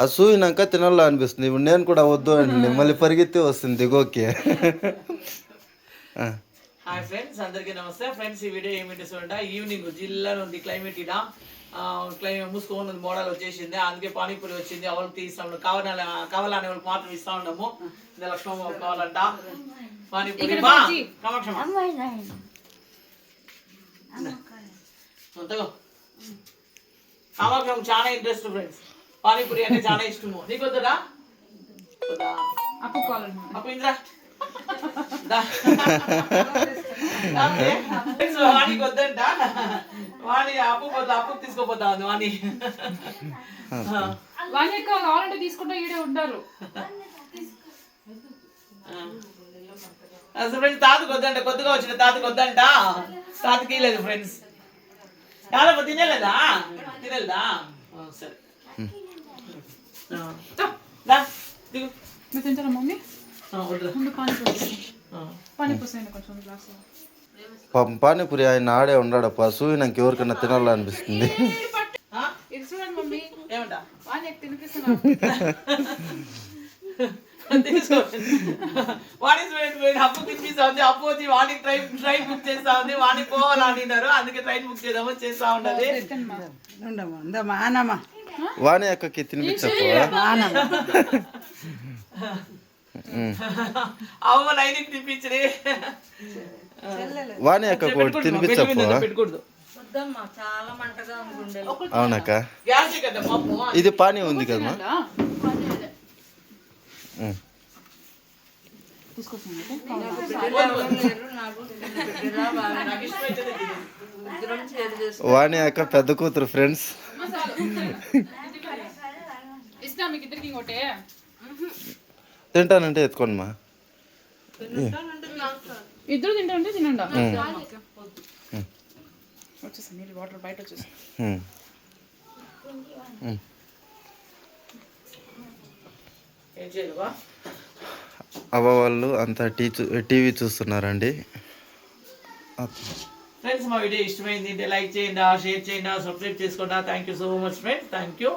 ఆ. సూయినాక తినాలా అనిపిస్తుంది. ఇప్పుడు నేను కూడా వద్దు అండి మళ్ళీ పరిగెత్తి వస్తుంది. దిగోకి హాయ్ ఫ్రెండ్స్ అందరికీ నమస్తే. ఫ్రెండ్స్ ఈ వీడియో ఏమిటి చూడండి. ఈవినింగ్ జిల్లాలో ఉంది క్లైమేట్ ఇడ. క్లైమేట్ మూసుకొని ఉంది మోడల్ వచ్చేసింది. అందుకే పానీపూరి వచ్చింది. ఎవరికి తీస్తాము. కావాలని కావాలనే వాళ్ళకి మాత్రం ఇస్తా ఉన్నాము. లక్ష్మమ్మ కావాలంట. పానీపూరి కామాక్షమ్మ కామాక్షమ్మ చాలా ఇంట్రెస్ట్ ఫ్రెండ్స్ పానీపూరి అంటే చాలా ఇష్టము. నీకు వద్దురా? వద్దా? అప్పు ఇంద్రా. సో వానికి వద్దంట. వాణి అప్పు పోతా అప్పు తీసుకోపోతా ఉంది వాణి యొక్క కావాలంటే తీసుకుంటా ఈడే ఉంటారు. అసలు ఫ్రెండ్స్ తాతకు వద్దంట కొత్తగా వచ్చిన తాతకు వద్దంట. తాతకి లేదు ఫ్రెండ్స్ తినలేదా? తినలేదా? సరే. మీరు తింటారా మమ్మీ. ముందు పానీపూరి. ఆ. పానీపూరి కొంచెం గ్లాస్. పాపం పానీపూరి ఆయన ఆడే ఉన్నాడప్ప సూయినాక ఎవరికైనా తినాలా అనిపిస్తుంది ఆ? ఇది చూడండి మమ్మీ. ఏమంటా? వాళ్ళ తీసుకోండి స్టూడెంట్ పోయి అప్పు తినిపిస్తా ఉంది అప్పు వచ్చి వాణికి ట్రైన్ ట్రైన్ బుక్ చేస్తా ఉంది వాణి పోవాలని అంటున్నారు. అందుకే ట్రైన్ బుక్ చేద్దామని చేస్తా ఉండదు వాణి అక్కకి తినిపించప్ప అమ్మ నైన్కి తినిపించడి వాణి అక్క కూడా తినిపించప్ప పెట్టకూడదు అవునక్క. ఇది పానీ ఉంది కదమ్మా? వాణి అక్క పెద్ద కూతురు ఫ్రెండ్స్. తింటానంటే ఎత్తుకోండిమా ఇద్దరు తింటారంటే తినండి? వచ్చేసాను నీళ్ళు వాటర్ బయట వచ్చేసాను. ఏం చేయాలి? అవ్వ వాళ్ళు అంతా టీ చూ టీవీ చూస్తున్నారండి. ఫ్రెండ్స్ మా వీడియో ఇష్టమైంది లైక్ చేయండి షేర్ చేయండి సబ్స్క్రైబ్ చేసుకోండి. Thank you so much friends thank you